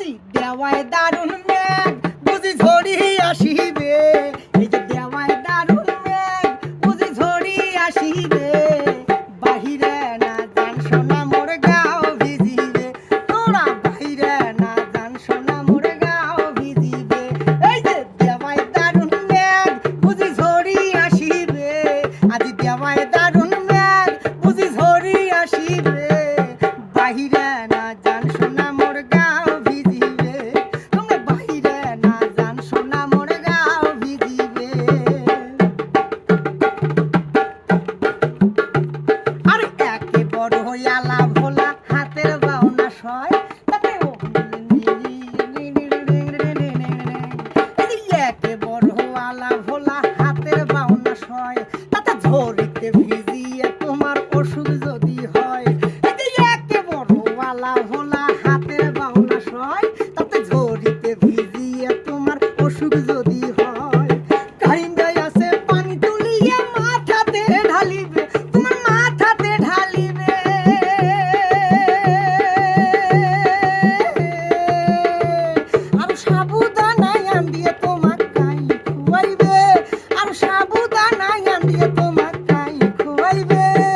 আজি দেওয়ায় দারুণ মেঘ, বুঝি ঝড়ি আসিবে। এই যে দেওয়ায় দারুণ মেঘ, বুঝি ঝড়ি আসিবে। বাহিরে না জান সোনা, মোর গাও ভিজিবে। তোরা বাহিরে না জান সোনা, মোর গাও ভিজিবে। এই যে দেওয়ায় দারুণ মেঘ, বুঝি ঝড়ি আসিবে। আজি দেওয়ায় দারুণ মেঘ, বুঝি ঝড়ি আসিবে। বাহিরে না জান সোনা বড় হইয়ালা ভোলা ভোলা হাতের বাউনা সয় ভিজিয়ে তোমার অসুখ যদি হয়। একে বড় হওয়ালা ভোলা হাতের বাউনা সয়। তাতে ঝরিতে ভিজিয়ে তোমার অসুখ যদি baby.